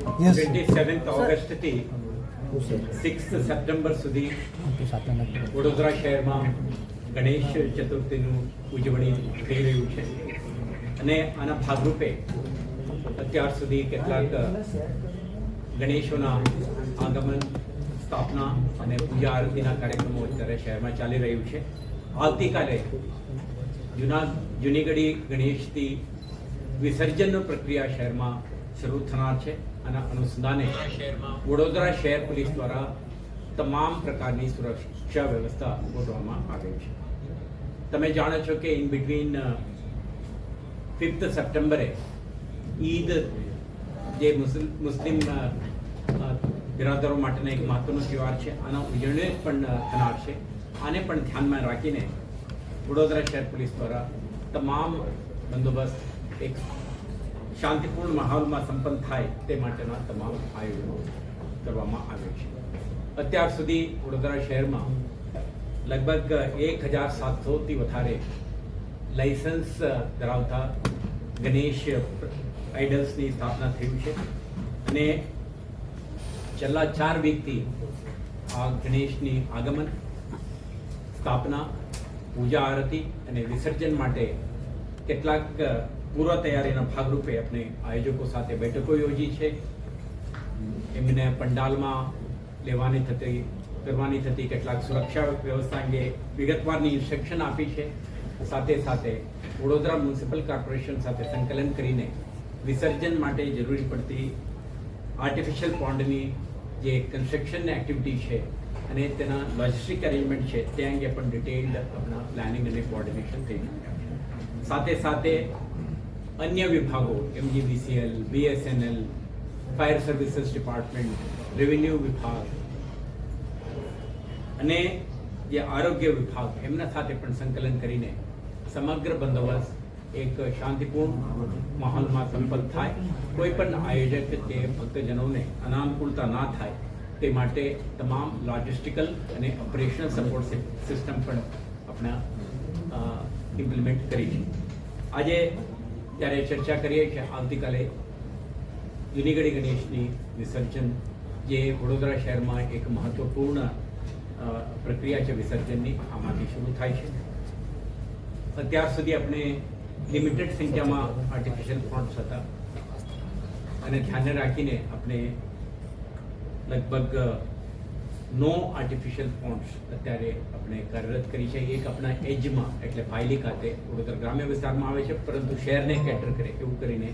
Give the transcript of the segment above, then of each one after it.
Twenty seventh ઓગસ્ટથી six September સુધી વડોદરા શહેરમાં ગણેશ ચતુર્થીનું ઉજવણી થઈ રહ્યું છે. અને આના ભાગરૂપે અત્યાર સુધી કેટલાક ગણેશોના આગમન સ્થાપના અને પૂજા આરતીના કાર્યક્રમો અત્યારે શહેરમાં ચાલી રહ્યું છે. આવતીકાલે જૂના જૂનીગઢી ગણેશથી વિસર્જનની પ્રક્રિયા શહેરમાં શરૂ થનાર છે. આના અનુસંધાને વડોદરા શહેર પોલીસ દ્વારા તમામ પ્રકારની સુરક્ષા વ્યવસ્થા ગોઠવવામાં આવી છે. તમે જાણો છો કે ઇન બિટવીન ફિફ્થ સપ્ટેમ્બરે ઈદ જે મુસ્લિમ બિરાદરો માટેનો એક મહત્વનો તહેવાર છે. આના ઉજવણી પણ થનાર છે. આને પણ ધ્યાનમાં રાખીને વડોદરા શહેર પોલીસ દ્વારા તમામ બંદોબસ્ત એક શાંતિપૂર્ણ માહોલમાં સંપન્ન થાય તે માટેના તમામ આયોજનો કરવામાં આવ્યા છે. અત્યાર સુધી વડોદરા શહેરમાં લગભગ એક હજાર સાતસોથી વધારે લાઇસન્સ ધરાવતા ગણેશ આઇડલ્સની સ્થાપના થયું છે અને છેલ્લા ચાર વીકથી આ ગણેશની આગમન, સ્થાપના, પૂજા આરતી અને વિસર્જન માટે કેટલાક પૂર્વ તૈયારીના ભાગરૂપે આપણે આયોજકો સાથે બેઠકો યોજી છે. એમને પંડાલમાં લેવાની થતી, કરવાની થતી કેટલાક સુરક્ષા વ્યવસ્થા અંગે વિગતવારની ઇન્સ્ટ્રક્શન આપી છે. સાથે સાથે વડોદરા મ્યુનિસિપલ કોર્પોરેશન સાથે સંકલન કરીને વિસર્જન માટે જરૂરી પડતી આર્ટિફિશિયલ પોન્ડની જે કન્સ્ટ્રક્શનની એક્ટિવિટી છે અને તેના લોજિસ્ટિક અરેન્જમેન્ટ છે તે અંગે પણ ડિટેલ્ડ આપણા પ્લાનિંગ અને કોઓર્ડિનેશન થઈ ગયું સાથે સાથે અન્ય વિભાગો MGVCL BSNL fire services department revenue વિભાગ અને જે આરોગ્ય વિભાગ, એમના સાથે પણ સંકલન કરીને સમગ્ર બંદોબસ્ત એક શાંતિપૂર્ણ માહોલમાં સંપન્ન થાય. કોઈ પણ આયોજક કે ભક્તજનોને અનાનુકૂળતા ના થાય, તે માટે તમામ લોજિસ્ટિકલ અને ઓપરેશનલ સપોર્ટ સિસ્ટમ પણ આપણા ઇમ્પ્લિમેન્ટ કરી છે આજે ત્યારે ચર્ચા કરીએ કે આવતીકાલે જૂનીગઢી ગણેશની વિસર્જન, જે વડોદરા શહેરમાં એક મહત્વપૂર્ણ પ્રક્રિયા છે વિસર્જનની, આમાંથી શરૂ થાય છે. અત્યાર સુધી આપણે લિમિટેડ સંખ્યામાં આર્ટિફિશિયલ ફોન્ટ્સ હતા. અને ધ્યાને રાખીને આપણે લગભગ નો આર્ટિફિશિયલ ફોન્ડ્સ અત્યારે આપણે કાર્યરત કરી છે એક આપણા એજમાં, એટલે ફાઇલી ખાતે વડોદરા ગ્રામ્ય વિસ્તારમાં આવે છે, પરંતુ શહેરને કેટર કરે એવું કરીને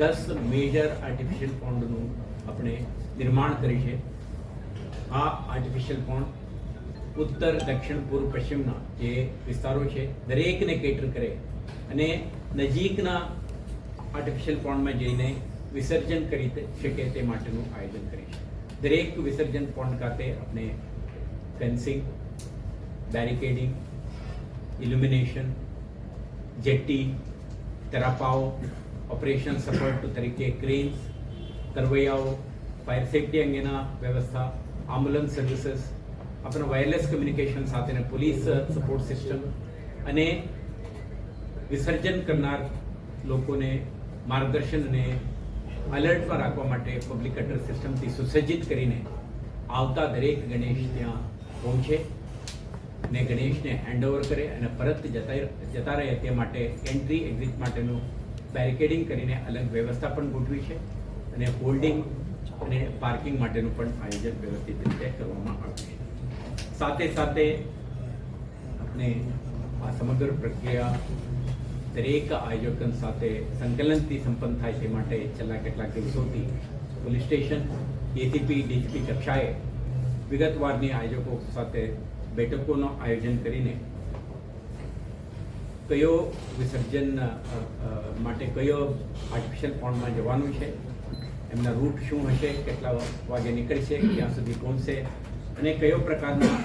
દસ મેજર આર્ટિફિશિયલ પોન્ડનું આપણે નિર્માણ કરી છે. આ આર્ટિફિશિયલ પોન્ડ ઉત્તર, દક્ષિણ, પૂર્વ, પશ્ચિમના જે વિસ્તારો છે, દરેકને કેટર કરે અને નજીકના આર્ટિફિશિયલ પોન્ડમાં જઈને વિસર્જન કરી શકે તે માટેનું આયોજન કરી છે. દરેક વિસર્જન પોન્ડ ખાતે આપણે ફેન્સિંગ બેરિકેડિંગ ઇલ્યુમિનેશન જેટ્ટી તરાપાઓ ઓપરેશન સપોર્ટ તરીકે ક્રેન્સ તરવૈયાઓ ફાયર સેફટી અંગેના વ્યવસ્થા આમ્બ્યુલન્સ સર્વિસીસ આપણા વાયરલેસ કમ્યુનિકેશન સાથેના પોલીસ સપોર્ટ સિસ્ટમ અને વિસર્જન કરનાર લોકોને માર્ગદર્શન અને અલર્ટમાં રાખવા માટે પબ્લિક એડ્રેસ સિસ્ટમથી સુસજ્જિત કરીને આવતા દરેક ગણેશ ત્યાં પહોંચે ને ગણેશને હેન્ડઓવર કરે અને પરત જતા જતા રહે તે માટે એન્ટ્રી એક્ઝિટ માટેનું બેરિકેડિંગ કરીને અલગ વ્યવસ્થા પણ ગોઠવી છે અને હોલ્ડિંગ અને પાર્કિંગ માટેનું પણ આયોજન વ્યવસ્થિત રીતે કરવામાં આવ્યું છે. સાથે સાથે આપણે આ સમગ્ર પ્રક્રિયા દરેક આયોજન સાથે સંકલનથી સંપન્ન થાય તે માટે છેલ્લા કેટલાક દિવસોથી પોલીસ સ્ટેશન, એસીપી ડીસીપી કક્ષાએ વિગતવારની આયોજકો સાથે બેઠકોનું આયોજન કરીને કયો વિસર્જન માટે કયો આર્ટિફિશિયલ પોન્ડમાં જવાનું છે, એમના રૂટ શું હશે, કેટલા વાગે નીકળશે, ક્યાં સુધી પહોંચશે અને કયો પ્રકારના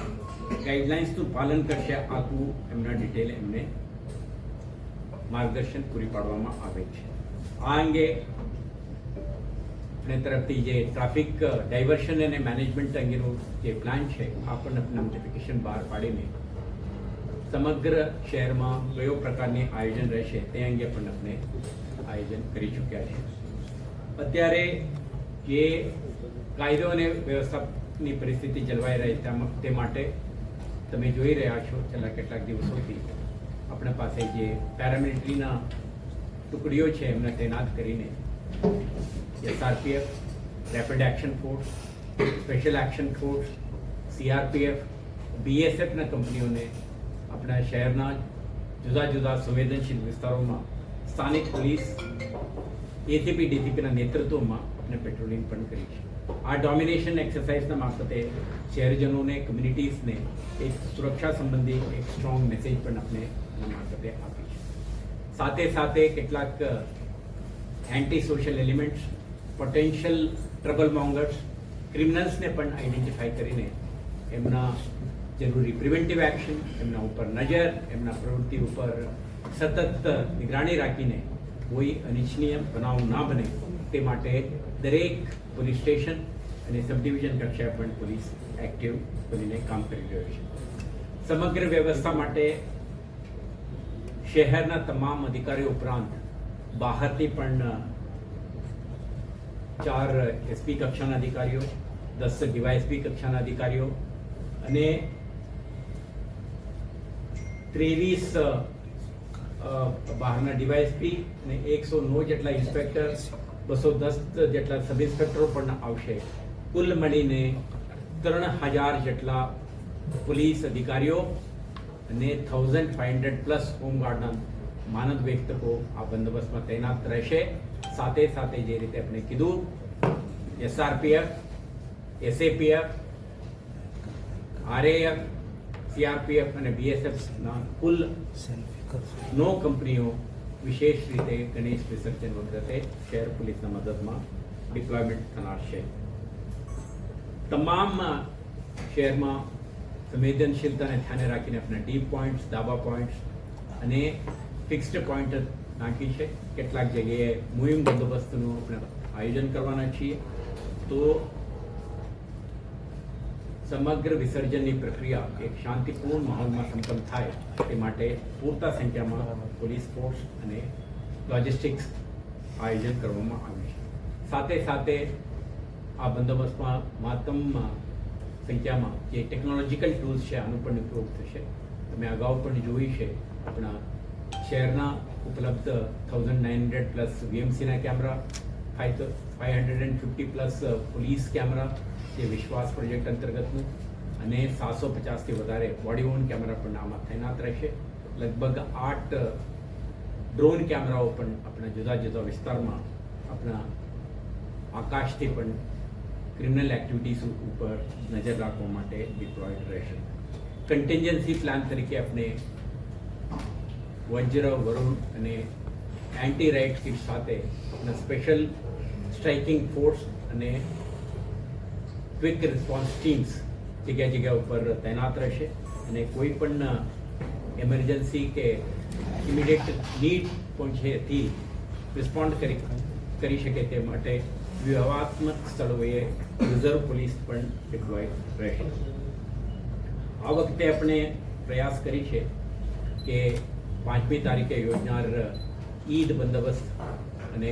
ગાઈડલાઇન્સનું પાલન કરશે આખું એમના ડિટેલ એમને માર્ગદર્શન પૂરી પાડવામાં આવે છે. આ અંગે અને તરફથી જે ટ્રાફિક ડાયવર્શન અને મેનેજમેન્ટ અંગેનો જે પ્લાન છે, આ નોટિફિકેશન બહાર પાડીને સમગ્ર શહેરમાં કયો પ્રકારની આયોજન રહેશે તે અંગે પણ આપણે આયોજન કરી ચૂક્યા છે. અત્યારે જે કાયદો અને વ્યવસ્થાની પરિસ્થિતિ જળવાઈ રહે તે માટે તમે જોઈ રહ્યા છો છેલ્લા કેટલાક દિવસોથી. આપણા પાસે જે પેરામિલિટરીના ટુકડીઓ છે, એમને તૈનાત કરીને SRPF rapid action force special action force CRPF બીએસએફના કંપનીઓને આપણા શહેરના જુદા જુદા સંવેદનશીલ વિસ્તારોમાં સ્થાનિક પોલીસ એસીપી ડીસીપીના નેતૃત્વમાં આપણે પેટ્રોલિંગ પણ કરી છે. આ ડોમિનેશન એક્સરસાઇઝના મારફતે શહેરજનોને કમ્યુનિટીઝને એક સુરક્ષા સંબંધી એક સ્ટ્રોંગ મેસેજ પણ આપણે મારફતે આપી છે. સાથે સાથે કેટલાક anti social elements potential trouble mongers ક્રિમિનલ્સને પણ આઈડેન્ટિફાઈ કરીને એમના જરૂરી પ્રિવેન્ટિવ એક્શન એમના ઉપર નજર, એમના પ્રવૃત્તિ ઉપર સતત નિગરાણી રાખીને કોઈ અનિચ્છનીય બનાવ ના બને તે માટે દરેક પોલીસ સ્ટેશન અને સબ ડિવિઝન કક્ષાએ પણ પોલીસ એક્ટિવ બનીને કામ કરી રહ્યો છે. સમગ્ર વ્યવસ્થા માટે શહેરના તમામ અધિકારીઓ ઉપરાંત બહારથી પણ ચાર એસપી કક્ષાના અધિકારીઓ, દસ ડીવાયએસપી કક્ષાના અધિકારીઓ અને ત્રેવીસ બહારના ડીવાયએસપી અને એકસો નવ જેટલા ઇન્સ્પેક્ટર બસો દસ જેટલા સબ ઇન્સ્પેક્ટરો પણ આવશે. કુલ મળીને ત્રણ હજાર જેટલા પોલીસ અધિકારીઓ અને થાઉઝન્ડ ફાઇવ હંડ્રેડ પ્લસ હોમગાર્ડના માનદ વ્યક્તકો આ બંદોબસ્તમાં તૈનાત રહેશે. સાથે સાથે જે રીતે આપણે કીધું એસઆરપીએફ એસએપીએફ આરએએફ સીઆરપીએફ અને બીએસએફના કુલ નો કંપનીઓ વિશેષ રીતે ગણેશ વિસર્જન વખતે શહેર પોલીસના મદદમાં ડિપ્લોયમેન્ટ થનાર છે. તમામ શહેરમાં સંવેદનશીલતાને ધ્યાને રાખીને આપણે ડીપ પોઈન્ટ્સ દાબા પોઈન્ટ્સ અને ફિક્સ્ડ પોઈન્ટ નાખી છે. કેટલાક જગ્યાએ મુહિમ બંદોબસ્તનું આપણે આયોજન કરવાના છીએ. તો સમગ્ર વિસર્જનની પ્રક્રિયા એક શાંતિપૂર્ણ માહોલમાં સંપન્ન થાય તે માટે પૂરતા સંખ્યામાં પોલીસ ફોર્સ અને લોજિસ્ટિક્સ આયોજન કરવામાં આવ્યું છે. સાથે સાથે આ બંદોબસ્તમાં મહત્તમ સંખ્યામાં જે ટેકનોલોજીકલ ટૂલ્સ છે, આનો પણ ઉપયોગ થશે. તમે અગાઉ પણ જોઈ છે, આપણા શહેરના ઉપલબ્ધ thousand nine hundred plus વીએમસીના camera five five hundred and fifty plus police camera જે વિશ્વાસ પ્રોજેક્ટ અંતર્ગતનું અને સાતસો પચાસથી વધારે બોડી ઓન કેમેરા પણ આમાં તૈનાત રહેશે. લગભગ આઠ ડ્રોન કેમેરાઓ પણ આપણા જુદા જુદા વિસ્તારમાં આપણા આકાશથી પણ ક્રિમિનલ એક્ટિવિટીઝ ઉપર નજર રાખવા માટે ડિપ્લોયડ રહેશે. કન્ટેન્જન્સી પ્લાન તરીકે આપણે વજ્ર, વરુણ અને એન્ટી રાઇટ કિટ સાથે સ્પેશિયલ સ્ટ્રાઇકિંગ ફોર્સ અને ક્વિક રિસ્પોન્સ ટીમ્સ જગ્યા જગ્યા ઉપર તૈનાત રહેશે અને કોઈ પણ એમરજન્સી કે ઇમિડિયેટ નીડ પહોંચેથી રિસ્પોન્ડ કરી કરી શકે તે માટે વ્યૂહાત્મક સ્થળોએ રિઝર્વ પોલીસ પણ ડિપ્લોય રહેશે. આ વખતે આપણે પ્રયાસ કરી છે કે પાંચમી તારીખે યોજનાર ઈદ બંદોબસ્ત અને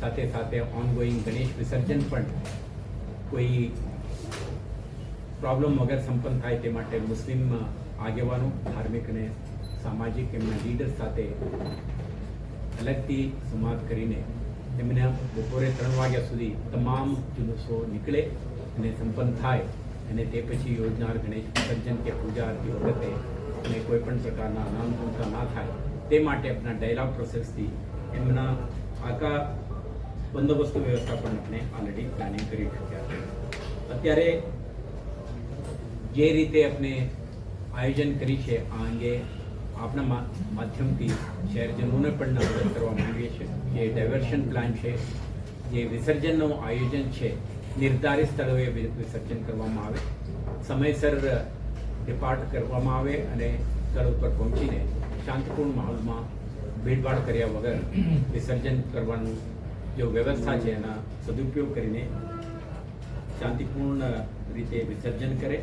સાથે સાથે ઓનગોઈંગ ગણેશ વિસર્જન પણ કોઈ પ્રોબ્લેમ વગર સંપન્ન થાય તે માટે મુસ્લિમ આગેવાનો, ધાર્મિક અને સામાજિક એમના લીડર સાથે અલગથી સંવાદ કરીને એમને બપોરે ત્રણ વાગ્યા સુધી તમામ જુલુસો નીકળે અને સંપન્ન થાય અને તે પછી યોજનાર ગણેશ વિસર્જન કે પૂજા આરતી વખતે અને કોઈ પણ પ્રકારના અનાનુકૂળતા ના થાય તે માટે આપણા ડાયલોગ પ્રોસેસથી એમના આખા બંદોબસ્ત વ્યવસ્થા પણ આપણે ઓલરેડી પ્લાનિંગ કરી ચૂક્યા છે. અત્યારે જે રીતે આપણે આયોજન કરી છે, આ અંગે આપણા માધ્યમથી શહેરજનોને પણ મદદ કરવા માંગીએ છીએ જે ડાયવર્શન પ્લાન છે, જે વિસર્જનનું આયોજન છે, નિર્ધારિત સ્થળોએ વિસર્જન કરવામાં આવે, સમયસર ડિપાર્ટ કરવામાં આવે અને સ્થળ ઉપર પહોંચીને શાંતિપૂર્ણ માહોલમાં ભીડભાડ કર્યા વગર વિસર્જન કરવાનું જો વ્યવસ્થા છે, એના સદુપયોગ કરીને શાંતિપૂર્ણ રીતે વિસર્જન કરે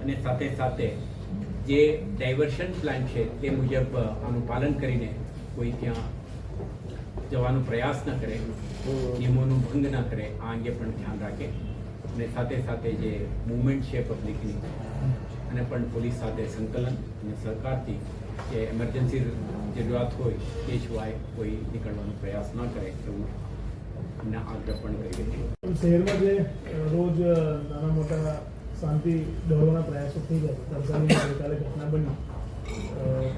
અને સાથે સાથે જે ડાયવર્શન પ્લાન છે તે મુજબ આનું પાલન કરીને કોઈ ત્યાં જવાનો પ્રયાસ ન કરે નિયમોનું ભંગ ન કરે આ અંગે પણ ધ્યાન રાખે. અને સાથે સાથે જે મુવમેન્ટ છે પબ્લિકની અને પણ પોલીસ સાથે સંકલન અને સહકારથી જે એમરજન્સી જરૂરિયાત હોય તે સિવાય કોઈ નીકળવાનો પ્રયાસ ન કરે એવું ના આગ્રહ પણ કરી શહેરમાં જે રોજ નાના મોટા શાંતિ દોરવાના પ્રયાસો થઈ છે તરસાલીમાં ગઈકાલે ઘટના બની.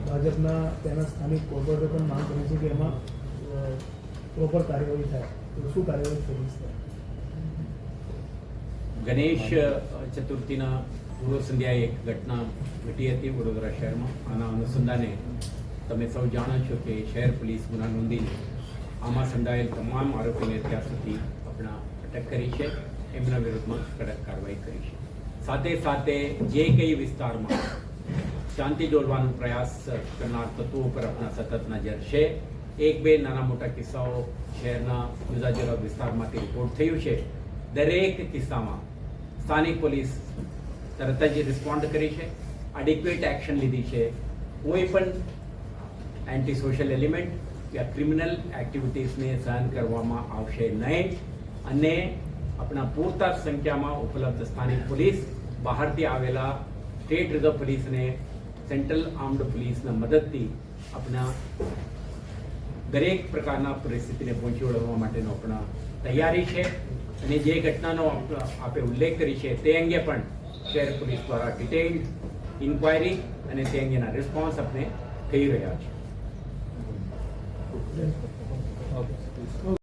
ભાજપના તેના સ્થાનિક કોર્પોરેટર પણ માંગ કરી છે કે એમાં પ્રોપર કાર્યવાહી થાય. તો શું કાર્યવાહી પોલીસ થાય ગણેશ ચતુર્થીના પૂર્વ સંધ્યાએ એક ઘટના ઘટી હતી વડોદરા શહેરમાં. આના અનુસંધાને તમે સૌ જાણો છો કે શહેર પોલીસ ગુના નોંધીને આમાં સંડાયેલ તમામ આરોપીને અત્યાર સુધી આપણા અટક કરી છે. એમના વિરુદ્ધમાં કડક કાર્યવાહી કરી છે. સાથે સાથે જે કઈ વિસ્તારમાં શાંતિ જોડવાનો પ્રયાસ કરનાર તત્વો પર આપણા સતત નજર છે. એક, બે નાના મોટા કિસ્સાઓ શહેરના જુદા જુદા વિસ્તારમાંથી રિપોર્ટ થયું છે. દરેક કિસ્સામાં સ્થાનિક પોલીસ તરત જ રિસ્પોન્ડ કરી છે. એડિક્વેટ એક્શન લીધી છે. કોઈ પણ એન્ટી સોશિયલ એલિમેન્ટ યા ક્રિમિનલ એક્ટિવિટીઝને સહન કરવામાં આવશે નહીં. અને આપણા પૂરતા સંખ્યામાં ઉપલબ્ધ સ્થાનિક પોલીસ, બહારથી આવેલા સ્ટેટ રિઝર્વ પોલીસને સેન્ટ્રલ આર્મ્ડ પોલીસના મદદથી આપણા દરેક પ્રકારના પરિસ્થિતિને પહોંચી વળવા માટેનો આપણા તૈયારી છે. અને જે ઘટનાનો આપ- ઉલ્લેખ કરી છે તે અંગે પણ શહેર પોલીસ દ્વારા ડિટેઇલ્ડ ઇન્ક્વાયરી અને તે અંગેના રિસ્પોન્સ આપણે થઈ રહ્યા છે.